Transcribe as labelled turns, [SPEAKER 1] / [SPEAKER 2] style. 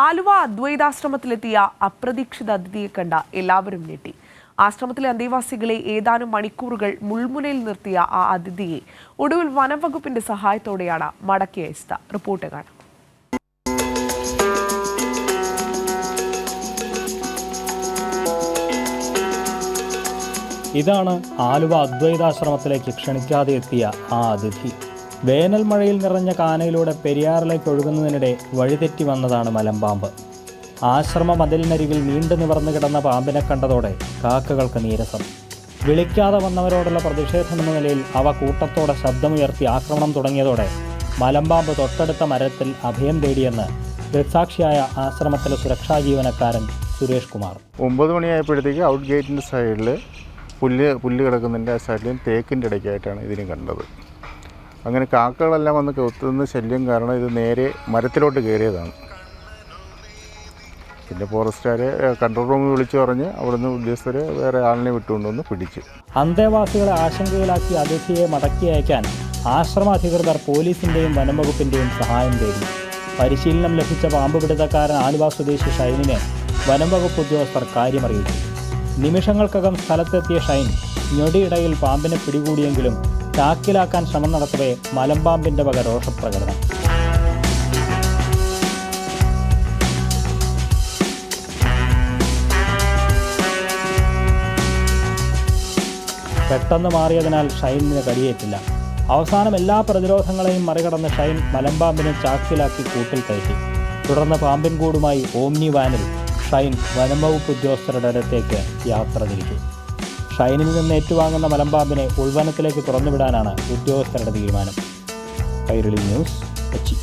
[SPEAKER 1] ആലുവ അദ്വൈതാശ്രമത്തിലെത്തിയ അപ്രതീക്ഷിത അതിഥിയെ കണ്ട എല്ലാവരും ഞെട്ടി. ആശ്രമത്തിലെ അന്തേവാസികളെ ഏതാനും മണിക്കൂറുകൾ മുൾമുനയിൽ നിർത്തിയ ആ അതിഥിയെ ഒടുവിൽ വനംവകുപ്പിന്റെ സഹായത്തോടെയാണ് മടക്കി അയച്ചത്. റിപ്പോർട്ട് കാണാം.
[SPEAKER 2] ഇതാണ് ആലുവ അദ്വൈതാശ്രമത്തിലേക്ക് ക്ഷണിക്കാതെ എത്തിയ ആ അതിഥി. വേനൽ മഴയിൽ നിറഞ്ഞ കാനയിലൂടെ പെരിയാറിലേക്ക് ഒഴുകുന്നതിനിടെ വഴിതെറ്റി വന്നതാണ് മലമ്പാമ്പ്. ആശ്രമ മതിലിനരികിൽ നീണ്ടു നിവർന്നു കിടന്ന പാമ്പിനെ കണ്ടതോടെ കാക്കകൾക്ക് നീരസം. വിളിക്കാതെ വന്നവരോടുള്ള പ്രതിഷേധം എന്ന നിലയിൽ അവ കൂട്ടത്തോടെ ശബ്ദമുയർത്തി ആക്രമണം തുടങ്ങിയതോടെ മലമ്പാമ്പ് തൊട്ടടുത്ത മരത്തിൽ അഭയം തേടിയെന്ന് ദൃക്സാക്ഷിയായ ആശ്രമത്തിലെ സുരക്ഷാ ജീവനക്കാരൻ സുരേഷ് കുമാർ.
[SPEAKER 3] ഒമ്പത് മണിയായപ്പോഴത്തേക്ക് ഔട്ട് ഗേറ്റിന്റെ സൈഡിൽ പുല്ല് പുല്ല് കിടക്കുന്നതിന്റെ സൈഡിലും തേക്കിന്റെ ഇടയ്ക്കായിട്ടാണ് ഇതിനെ കണ്ടത്. അങ്ങനെ കാക്കകളെല്ലാം വന്ന് കൊത്തുന്ന ശല്യം കാരണം ഇത് നേരെ മരത്തിലോട്ട് കയറിയതാണ്. പിന്നെ ഫോറസ്റ്റുകാരെ കൺട്രോൾ റൂമിൽ വിളിച്ചു പറഞ്ഞ് അവിടുന്ന് ഉദ്യോഗസ്ഥർ വേറെ ആളിനെ വിട്ടുകൊണ്ടുവന്ന് പിടിച്ചു.
[SPEAKER 2] അന്തേവാസികളെ ആശങ്കയിലാക്കി അതിഥിയെ മടക്കി അയക്കാൻ ആശ്രമ അധികൃതർ പോലീസിന്റെയും വനംവകുപ്പിന്റെയും സഹായം തേടി. പരിശീലനം ലഭിച്ച പാമ്പ് പിടുത്തക്കാരൻ ആലുവ സ്വദേശി ഷൈനിനെ വനംവകുപ്പ് ഉദ്യോഗസ്ഥർ കാര്യമറിയിച്ചു. നിമിഷങ്ങൾക്കകം സ്ഥലത്തെത്തിയ ഷൈൻ ഞൊടിയിടയിൽ പാമ്പിനെ പിടികൂടിയെങ്കിലും ചാക്കിലാക്കാൻ ശ്രമം നടത്തവേ മലമ്പാമ്പിന്റെ വക രോഷപ്രകടനം പെട്ടെന്ന് മാറിയതിനാൽ ഷൈനിന് കടിയേറ്റില്ല. അവസാനം എല്ലാ പ്രതിരോധങ്ങളെയും മറികടന്ന് ഷൈൻ മലമ്പാമ്പിനെ ചാക്കിലാക്കി കൂട്ടിൽ കയറ്റി. തുടർന്ന് പാമ്പിൻ കൂടുമായി ഓംനി വാനിൽ ഷൈൻ വനംവകുപ്പ് ഉദ്യോഗസ്ഥരുടെ അടുത്തേക്ക് യാത്ര തിരിച്ചു. ഷൈനിൽ നിന്ന് ഏറ്റുവാങ്ങുന്ന മലമ്പാമ്പിനെ ഉൾവനത്തിലേക്ക് തുറന്നുവിടാനാണ് ഉദ്യോഗസ്ഥരുടെ തീരുമാനം. കൈരളി ന്യൂസ് കൊച്ചി.